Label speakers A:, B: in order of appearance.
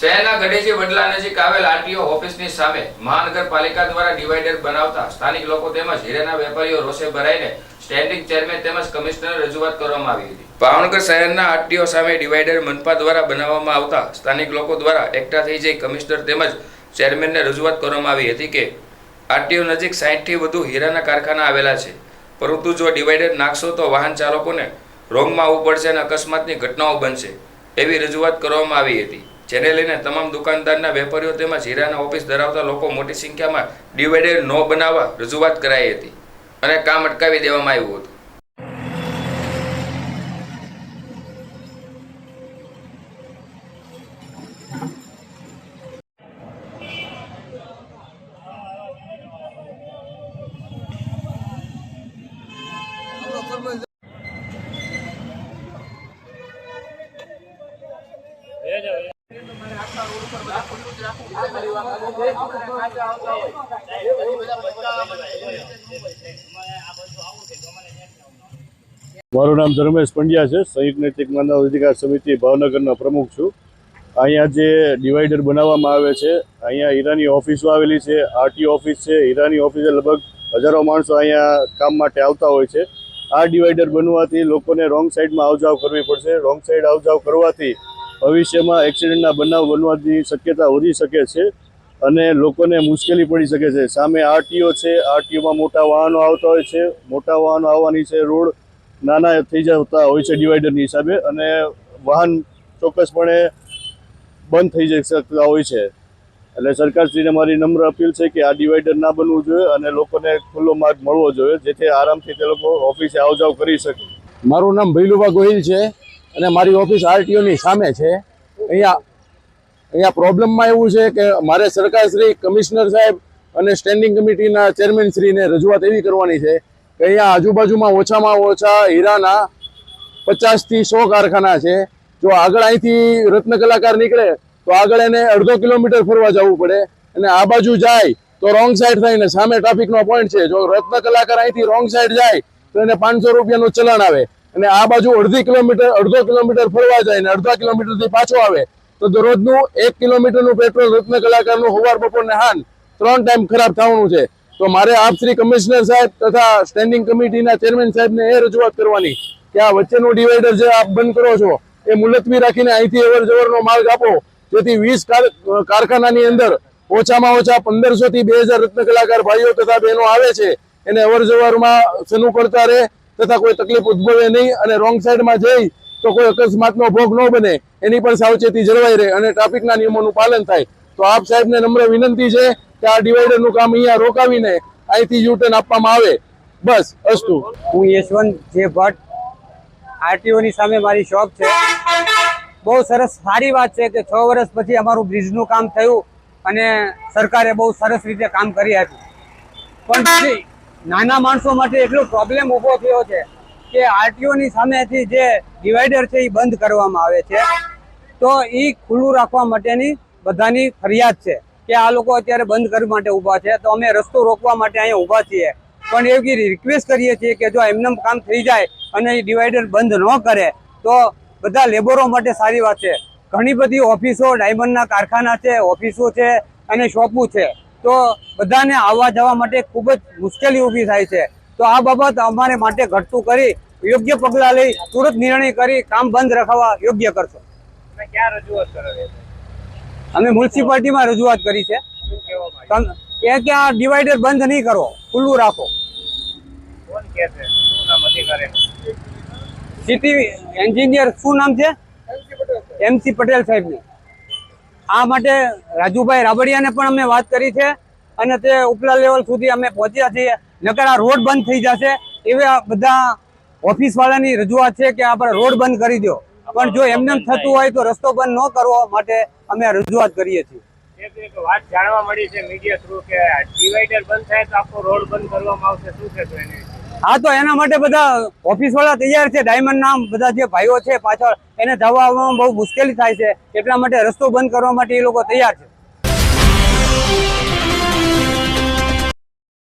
A: શહેરના ગઢેજી વડલા નજીક આવેલ આરટીઓ ઓફિસની સામે મહાનગરપાલિકા દ્વારા ડિવાઈડર બનાવતા સ્થાનિક લોકો તેમજ હીરાના વેપારીઓ રોષે ભરાઈને સ્ટેન્ડિંગ ચેરમેન તેમજ કમિશનર રજૂઆત કરવામાં આવી હતી. ભાવનગર શહેરના આરટીઓ સામે ડિવાઈડર મનપા દ્વારા બનાવવામાં આવતા સ્થાનિક લોકો દ્વારા એકઠા થઈ જઈ કમિશનર તેમજ ચેરમેનને રજૂઆત કરવામાં આવી હતી કે આરટીઓ નજીક સાહીઠથી વધુ હીરાના કારખાના આવેલા છે. પરંતુ જો ડિવાઈડર નાખશો તો વાહન ચાલકોને રોંગમાં આવવું પડશે અને અકસ્માતની ઘટનાઓ બનશે, એવી રજૂઆત કરવામાં આવી હતી. જેને લઈને તમામ દુકાનદારના વેપારીઓ તેમજ હીરાના ઓફિસ ધરાવતા લોકો મોટી સંખ્યામાં ડિવાઈડર ન બનાવવા રજૂઆત કરાઈ હતી અને કામ અટકાવી દેવામાં આવ્યું હતું.
B: મારું નામ ધર્મેશ પંડ્યા છે. સંયુક્ત નૈતિક માનવ અધિકાર સમિતિ ભાવનગરના પ્રમુખ છું. અહીંયા જે ડિવાઈડર બનાવવામાં આવે છે, અહીંયા હીરાની ઓફિસો આવેલી છે આરટીઓ ઓફિસ છે. હીરાની ઓફિસે લગભગ હજારો માણસો અહીંયા કામ માટે આવતા હોય છે. આ ડિવાઈડર બનવાથી લોકોને રોંગ સાઈડમાં આવજાવ કરવી પડશે. રોંગ સાઈડ આવજાવ કરવાથી ભવિષ્યમાં એક્સિડન્ટના બનાવ બનવાની શક્યતા વધી શકે છે. અને લોકોને મુશ્કેલી પડી શકે છે. સામે આરટીઓ છે, આરટીઓમાં મોટા વાહનો આવતા હોય છે. મોટા વાહનો આવવાની છે, રોડ નાના થઈ જતા હોય છે ડિવાઈડરની હિસાબે અને વાહન ચોક્કસપણે બંધ થઈ જઈ શકતા હોય છે. એટલે સરકારશ્રીને મારી નમ્ર અપીલ છે કે આ ડિવાઈડર ના બનવું જોઈએ અને લોકોને ખુલ્લો માર્ગ મળવો જોઈએ, જેથી આરામથી તે લોકો ઓફિસે આવજાવ કરી શકે.
C: મારું નામ ભૈલુભા ગોહિલ છે અને મારી ઓફિસ આરટીઓની સામે છે. અહીંયા અહીંયા પ્રોબ્લેમમાં એવું છે કે મારે સરકારશ્રી, કમિશનર સાહેબ અને સ્ટેન્ડિંગ કમિટીના ચેરમેનશ્રીને રજૂઆત એવી કરવાની છે કે અહીંયા આજુબાજુમાં ઓછામાં ઓછા હીરાના પચાસથી સો કારખાના છે. જો આગળ અહીંથી રત્ન કલાકાર નીકળે, તો આગળ એને અડધો કિલોમીટર ફરવા જવું પડે અને આ બાજુ જાય તો રોંગ સાઈડ થાય ને સામે ટ્રાફિકનો પોઈન્ટ છે. જો રત્ન કલાકાર અહીંથી રોંગ સાઈડ જાય, તો એને પાંચસો રૂપિયાનું ચલણ આવે અને આ બાજુ અડધી કિલોમીટર, અડધો કિલોમીટર ફરવા જાય ને અડધા કિલોમીટરથી પાછો આવે તો દરરોજનું એક કિલોમીટરનું પેટ્રોલ રત્ન કલાકારનું સવાર બપોરને હાન ત્રણ ટાઈમ ખરાબ થવાનું છે. તો મારે આપ શ્રી કમિશનર સાહેબ તથા સ્ટેન્ડિંગ કમિટીના ચેરમેન સાહેબને એ રજૂઆત કરવાની કે આ વચ્ચેનું ડિવાઈડર જે આપ બંધ કરો છો, એ મુલતવી રાખીને અહીંથી અવર જવરનો માર્ગ આપો. જેથી વીસ કારખાનાની અંદર ઓછામાં ઓછા પંદરસો થી બે હજાર રત્ન કલાકાર ભાઈઓ તથા બહેનો આવે છે, એને અવર જવરમાં સનું રહે તથા કોઈ તકલીફ ઉદ્ભવે નહીં અને રોંગ સાઈડમાં જઈ તો કોઈ અકસ્માતનો ભોગ ન બને, એની પણ સાવચેતી જળવાઈ રહે અને ટ્રાફિકના નિયમોનું પાલન થાય. તો આપ સાહેબને નમ્ર વિનંતી છે કે આ ડિવાઈડરનું કામ અહીંયા રોકાવીને અહીંથી યુટર્ન આપવામાં આવે. બસ, અસ્તુ.
D: હું યશવંત જે ભટ્ટ આરટીઓની સામે મારી શોપ છે. બહુ સરસ, સારી વાત છે કે છ વર્ષ પછી અમારું બ્રિજનું કામ થયું અને સરકારે બહુ સરસ રીતે કામ કરી આપ્યું. પણ નાના માણસો માટે એટલો પ્રોબ્લેમ ઊભો થયો છે. કે આરટીઓની સામેથી જે ડિવાઈડર છે એ બંધ કરવામાં આવે છે. તો એ ખુલ્લું રાખવા માટેની બધાની ફરિયાદ છે કે આ લોકો અત્યારે બંધ કરવા માટે ઊભા છે. તો અમે રસ્તો રોકવા માટે અહીંયા ઊભા છીએ. પણ એવી રિક્વેસ્ટ કરીએ છીએ કે જો એમનેમ કામ થઈ જાય અને એ ડિવાઈડર બંધ ન કરે, તો બધા લેબરો માટે સારી વાત છે. ઘણી બધી ઓફિસો ડાયમંડના કારખાના છે, ઓફિસો છે અને શોપો છે. તો બધાને આવવા જવા માટે ખૂબ જ મુશ્કેલી ઊભી થાય છે. તો આ બાબત અમારે માટે ઘટતું કરી યોગ્ય પગલાં લઈ તુરંત નિર્ણય કરી કામ બંધ રખાવવા યોગ્ય કરશો. અમે મ્યુનિસિપાલિટીમાં રજૂઆત કરી છે. એ કે આ ડિવાઈડર બંધ નહીં કરો ખુલ્લું રાખો. સિટી એન્જિનિયર શું નામ છે. એમસી પટેલ સાહેબને. આ માટે રાજુભાઈ રાબડિયાને પણ અમે વાત કરી છે અને તે ઉપલા લેવલ સુધી અમે પહોંચ્યા છીએ. નકર આ રોડ બંધ થઈ જશે એવા બધા ઓફિસ વાળાની રજૂઆત છે કે આપણે રોડ બંધ કરી દો. પણ જો એમને થતું હોય તો રસ્તો બંધ ન કરવા માટે અમે રજૂઆત કરીએ છીએ.
E: એક એક વાત જાણવા મળી છે મીડિયા થ્રુ કે ડિવાઈડર બંધ થાય તો આખો રોડ બંધ કરવામાં આવશે. શું કહેશો એને?
D: હા તો એના માટે બધા ઓફિસ વાળા તૈયાર છે. ડાયમંડ નામ બધા જે ભાઈઓ છે પાછળ એને જવા આવવામાં બહુ મુશ્કેલી થાય છે. એટલા માટે રસ્તો બંધ કરવા માટે એ લોકો તૈયાર છે.